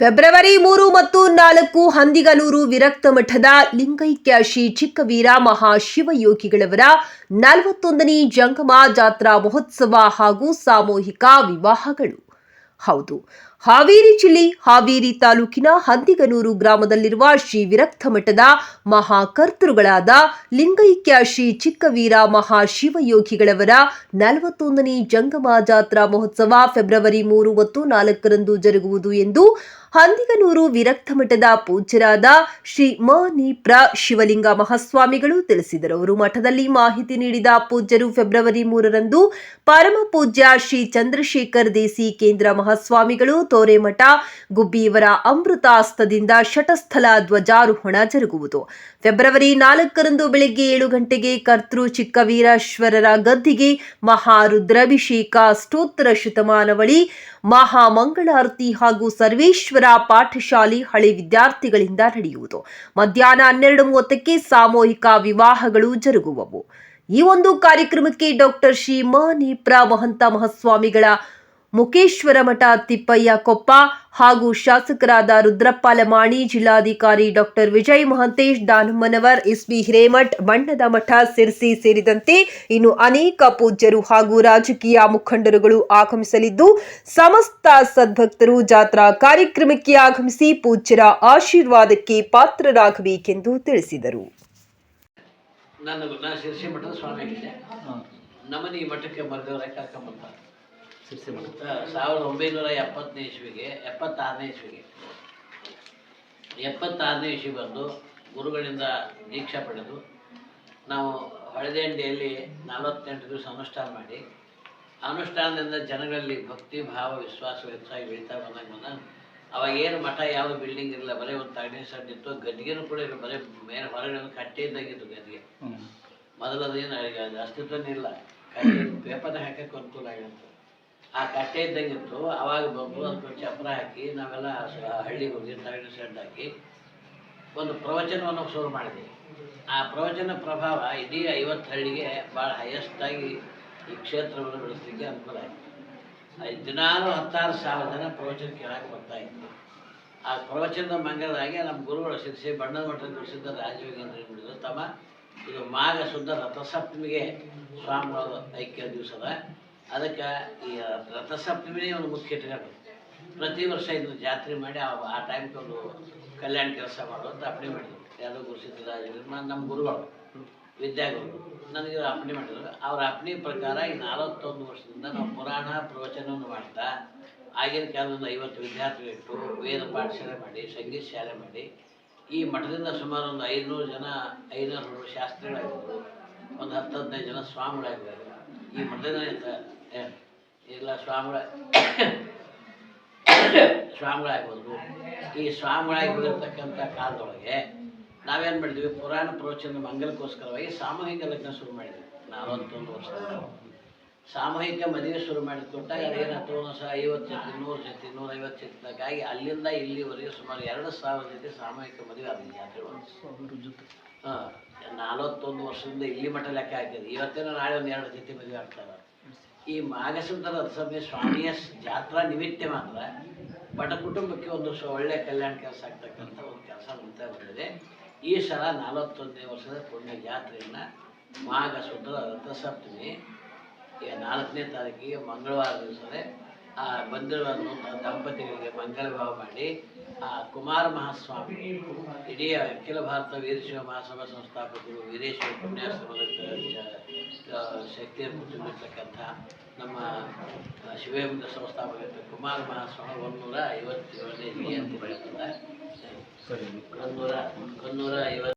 February ಮೂರು ಮತ್ತು ನಾಲ್ಕು ಹಂದಿಗನೂರು ವಿರಕ್ತ ಮಠದ ಲಿಂಗೈಕ್ಯ ಶ್ರೀ ಚಿಕ್ಕವೀರ ಮಹಾಶಿವಯೋಗಿಗಳವರ ನಲವತ್ತೊಂದನೇ ಜಂಗಮ ಜಾತ್ರಾ ಮಹೋತ್ಸವ ಹಾಗೂ ಸಾಮೂಹಿಕ ವಿವಾಹಗಳು. ಹೌದು, ಹಾವೇರಿ ಜಿಲ್ಲೆ ಹಾವೇರಿ ತಾಲೂಕಿನ ಹಂದಿಗನೂರು ಗ್ರಾಮದಲ್ಲಿರುವ ಶ್ರೀ ವಿರಕ್ತ ಮಠದ ಮಹಾಕರ್ತೃಗಳಾದ ಲಿಂಗೈಕ್ಯ ಶ್ರೀ ಚಿಕ್ಕವೀರ ಮಹಾಶಿವಯೋಗಿಗಳವರ ನಲವತ್ತೊಂದನೇ ಜಂಗಮ ಜಾತ್ರಾ ಮಹೋತ್ಸವ ಫೆಬ್ರವರಿ ಮೂರು ಮತ್ತು ನಾಲ್ಕರಂದು ಜರುಗುವುದು ಎಂದು ಹಂದಿಗನೂರು ವಿರಕ್ತ ಮಠದ ಪೂಜ್ಯರಾದ ಶ್ರೀ ಮ. ನೀಪ್ರ ಶಿವಲಿಂಗ ಮಹಾಸ್ವಾಮಿಗಳು ತಿಳಿಸಿದರು. ಅವರು ಮಠದಲ್ಲಿ ಮಾಹಿತಿ ನೀಡಿದ ಪೂಜ್ಯರು ಫೆಬ್ರವರಿ ಮೂರರಂದು ಪರಮ ಪೂಜ್ಯ ಶ್ರೀ ಚಂದ್ರಶೇಖರ್ ದೇಸಿ ಕೇಂದ್ರ ಮಹಾಸ್ವಾಮಿಗಳು ತೋರೆಮಠ ಗುಬ್ಬಿಯವರ ಅಮೃತಾಸ್ತದಿಂದ ಶಟಸ್ಥಲ ಧ್ವಜಾರೋಹಣ ಜರುಗುವುದು. ಫೆಬ್ರವರಿ ನಾಲ್ಕರಂದು ಬೆಳಗ್ಗೆ ಏಳು ಗಂಟೆಗೆ ಕರ್ತೃ ಚಿಕ್ಕವೀರೇಶ್ವರರ ಗದ್ದಿಗೆ ಮಹಾರುದ್ರಾಭಿಷೇಕ ಸ್ತೋತ್ರ ಶತಮಾನವಳಿ, ಮಹಾಮಂಗಳಾರತಿ ಹಾಗೂ ಸರ್ವೇಶ್ವರ ಪಾಠಶಾಲೆ ಹಳೆ ವಿದ್ಯಾರ್ಥಿಗಳಿಂದ ನಡೆಯುವುದು. ಮಧ್ಯಾಹ್ನ ಹನ್ನೆರಡು ಮೂವತ್ತಕ್ಕೆ ಸಾಮೂಹಿಕ ವಿವಾಹಗಳು ಜರುಗುವವು. ಈ ಒಂದು ಕಾರ್ಯಕ್ರಮಕ್ಕೆ ಡಾಕ್ಟರ್ ಶ್ರೀ ಮಾನಿಪ್ರ ಮಹಂತ ಮಹಾಸ್ವಾಮಿಗಳ ಮುಖೇಶ್ವರ ಮಠ ತಿಪ್ಪಯ್ಯ ಕೊಪ್ಪ ಹಾಗೂ ಶಾಸಕರಾದ ರುದ್ರಪ್ಪ ಲಮಾಣಿ ಜಿಲ್ಲಾಧಿಕಾರಿ doctor Vijay Mahantesh Danammanavar S B Hiremath ಬಣ್ಣದ ಮಠ ಸಿರ್ಸಿ ಸೇರಿದಂತೆ ಇನ್ನು ಅನೇಕ ಪೂಜ್ಯರು ಹಾಗೂ ರಾಜಕೀಯ ಮುಖಂಡರುಗಳು ಆಗಮಿಸಲಿದ್ದು ಸಮಸ್ತ ಸದ್ಭಕ್ತರು ಜಾತ್ರಾ ಕಾರ್ಯಕ್ರಮಕ್ಕೆ ಆಗಮಿಸಿ ಪೂಜ್ಯರ ಆಶೀರ್ವಾದಕ್ಕೆ ಪಾತ್ರರಾಗಬೇಕೆಂದು ತಿಳಿಸಿದರು. ನನ್ನ ನಾ ಮಠದ ಸ್ವಾಮಿ. ಆಗಿದ್ದೆ ಈ ಮಠಕ್ಕೆ ಶಿರ್ಸಿ ಮಠ ಸಾವಿರದ ಒಂಬೈನೂರ ಎಪ್ಪತ್ತನೇ ಇಸ್ವಿಗೆ ಎಪ್ಪತ್ತಾರನೇ ಇಸ್ವಿಗೆ. ಎಪ್ಪತ್ತಾರನೇ ಇಸ್ವಿ ಬಂದು ಗುರುಗಳಿಂದ ದೀಕ್ಷಾ ಪಡೆದು ನಾವು ಹಳದಂಡಿಯಲ್ಲಿ ನಲವತ್ತೆಂಟು ದಿವಸ ಅನುಷ್ಠಾನ ಮಾಡಿ ಅನುಷ್ಠಾನದಿಂದ ಜನಗಳಲ್ಲಿ ಭಕ್ತಿ ಭಾವ ವಿಶ್ವಾಸ ಹೆಚ್ಚಾಗಿ ಬೆಳೀತಾ ಬಂದಾಗ ಬಂದ ಅವಾಗ ಏನು ಮಠ ಯಾವ ಬಿಲ್ಡಿಂಗ್ ಇರಲಿಲ್ಲ ಬರೀ ಒಂದು ತಗಡಿನ ಸಡ್ ಇತ್ತು ಗದ್ದಿಗೆನೂ ಕೂಡ ಇಲ್ಲ ಬರೀ ಮೇಲೆ ಹೊರಗಡೆ ಒಂದು ಕಟ್ಟೆ ಇದ್ದಾಗಿತ್ತು ಗದ್ದಿಗೆ ಮೊದಲದೇನು ಅಸ್ತಿತ್ವನೇ ಇಲ್ಲ. ಪೇಪರ್ ಹಾಕಕ್ಕೆ ಅನುಕೂಲ ಆಗಿತ್ತು ಆ ಕಟ್ಟೆ ಇದ್ದಂಗಿತ್ತು. ಅವಾಗ ಬಂದು ಅದಕ್ಕೆ ಚಪ್ರ ಹಾಕಿ ನಾವೆಲ್ಲ ಹಳ್ಳಿಗೆ ಹೋಗಿ ತಗಡಿ ಸೆಡ್ ಹಾಕಿ ಒಂದು ಪ್ರವಚನವನ್ನು ಶುರು ಮಾಡಿದೆ ಆ ಪ್ರವಚನ ಪ್ರಭಾವ ಇಡೀ ಐವತ್ತು ಹಳ್ಳಿಗೆ ಭಾಳ ಹೈಯೆಸ್ಟಾಗಿ ಈ ಕ್ಷೇತ್ರವನ್ನು ಬೆಳೆಸಲಿಕ್ಕೆ ಅನುಕೂಲ ಆಯಿತು. ದಿನಾಲು ಹತ್ತಾರು ಸಾವಿರ ಜನ ಪ್ರವಚನ ಕೇಳಕ್ಕೆ ಬರ್ತಾ ಇತ್ತು ಆ ಪ್ರವಚನದ ಮಂಗಳದಾಗೆ ನಮ್ಮ ಗುರುಗಳು ಶಿರ್ಸಿ ಬಣ್ಣದ ಮಠದ ಪ್ರಸಿದ್ಧ ರಾಜಯೋಗೇಂದ್ರ ಹೇಳಿದ್ರು ತಮ್ಮ ಇದು ಮಾಘ ಶುದ್ಧ ರಥಸಪ್ತಮಿಗೆ ಸ್ವಾಮಿಗಳ ಐಕ್ಯ ದಿವಸದ ಅದಕ್ಕೆ ಈ ರಥಸಪ್ತಮಿನೇ ಒಂದು ಮುಖ್ಯ ಇಟ್ಕೊಂಡು ಪ್ರತಿ ವರ್ಷ ಇದನ್ನ ಜಾತ್ರೆ ಮಾಡಿ ಆ ಆ ಟೈಮ್ಗೆ ಒಂದು ಕಲ್ಯಾಣ ಕೆಲಸ ಮಾಡುವಂತ ಅಪ್ಪಣೆ ಮಾಡಿದ್ರು. ಯಾವುದೋ ನಿರ್ಮಾಣ ನಮ್ಮ ಗುರುಗಳು, ವಿದ್ಯಾಗುರು. ನನಗೆ ಅಪ್ಪಣೆ ಮಾಡಿದ್ರು. ಅವ್ರ ಅಪ್ಪಣೆ ಪ್ರಕಾರ ಈ ನಲವತ್ತೊಂದು ವರ್ಷದಿಂದ ನಾವು ಪುರಾಣ ಪ್ರವಚನವನ್ನು ಮಾಡ್ತಾ, ಆಗಿನ ಕಾಲದಿಂದ ಐವತ್ತು ವಿದ್ಯಾರ್ಥಿಗಳಿಟ್ಟು ವೇದ ಪಾಠಶಾಲೆ ಮಾಡಿ, ಸಂಗೀತ ಶಾಲೆ ಮಾಡಿ, ಈ ಮಠದಿಂದ ಸುಮಾರು ಒಂದು ಐನೂರು ಜನ, ಐನೂರು ಶಾಸ್ತ್ರಿಗಳಾಗಿದ್ದರು ಒಂದು ಹತ್ತು ಹದಿನೈದು ಜನ ಸ್ವಾಮಿಗಳಾಗಿದ್ದಾರೆ. ಈ ಮಠದಿಂದ ಇಲ್ಲ ಸ್ವಾಮಿಗಳ. ಸ್ವಾಮಿಗಳಾಗ್ಬೋದು ಈ ಸ್ವಾಮಿಗಳಾಗಿ ಹೋಗಿರ್ತಕ್ಕಂಥ ಕಾಲದೊಳಗೆ ನಾವೇನು ಮಾಡಿದ್ವಿ? ಪುರಾಣ ಪ್ರವಚನ ಮಂಗಲಕ್ಕೋಸ್ಕರವಾಗಿ ಸಾಮೂಹಿಕ ಲಗ್ನ ಶುರು ಮಾಡಿದ್ವಿ. ನಾಲ್ವತ್ತೊಂದು ವರ್ಷ ಸಾಮೂಹಿಕ ಮದುವೆ ಶುರು ಮಾಡಿ ಕೊಟ್ಟಾಗ ಅದೇನಾಯ್ತು ಒಂದು ಸಹ ಐವತ್ತು ಜೊತೆ ನೂರು ಜೊತೆ ನೂರೈವತ್ತು ಜೊತೆಗಾಗಿ ಅಲ್ಲಿಂದ ಇಲ್ಲಿವರೆಗೆ ಸುಮಾರು ಎರಡು ಸಾವಿರ ಜೊತೆ ಸಾಮೂಹಿಕ ಮದುವೆ ಜಾತ್ರೆಗಳು ಒಂದು ಜೊತೆ. ಹಾಂ ನಲವತ್ತೊಂದು ವರ್ಷದಿಂದ ಇಲ್ಲಿ ಮಟ್ಟ ಲೆಕ್ಕ ಆಗ್ತದೆ ಇವತ್ತೇನೋ ನಾಳೆ ಒಂದು ಎರಡು ಜೊತೆ ಮದುವೆ ಆಗ್ತಾರೆ. ಈ ಮಾಘಸುಂದರ ರಥಸಭೆ ಸ್ವಾಮಿಯ ಜಾತ್ರಾ ನಿಮಿತ್ತ ಮಾತ್ರ, ಬಡ ಕುಟುಂಬಕ್ಕೆ ಒಂದು ಒಳ್ಳೆ ಕಲ್ಯಾಣ ಕೆಲಸ ಆಗ್ತಕ್ಕಂಥ ಒಂದು ಕೆಲಸ ಅಂತ ಬಂದಿದೆ. ಈ ಸಲ ನಲವತ್ತೊಂದನೇ ವರ್ಷದ ಪುಣ್ಯ ಜಾತ್ರೆಯನ್ನು ಮಾಘ ಸುಂದರ ರಥಸಪ್ತಮಿ ನಾಲ್ಕನೇ ತಾರೀಕಿಗೆ ಮಂಗಳವಾರ ದಿವಸನೇ ಆ ಬಂಧುಗಳನ್ನು ದಂಪತಿಗಳಿಗೆ ಮಂಗಲ ಭಾವ ಮಾಡಿ ಆ ಕುಮಾರ ಮಹಾಸ್ವಾಮಿ ಇಡೀ ಅಖಿಲ ಭಾರತ ವೀರಶಿವ ಮಹಾಸಭಾ ಸಂಸ್ಥಾಪಕರು ವೀರೇಶ್ವರ ಪುಣ್ಯಾಶ್ರಮದ ಶಕ್ತಿಯನ್ನು ತುಂಬಿರ್ತಕ್ಕಂಥ ನಮ್ಮ ಶಿವೇಂದ್ರ ಸಂಸ್ಥಾಪಕ ಕುಮಾರ ಮಹಾಸ್ವಾಮಿ ಒಂದೂರ ಐವತ್ತೇಳನೇ ಜಯಂತಿ ಬೆಳೆದ ಒಂದೂರ ಒಂದೂರ ಐವತ್ತು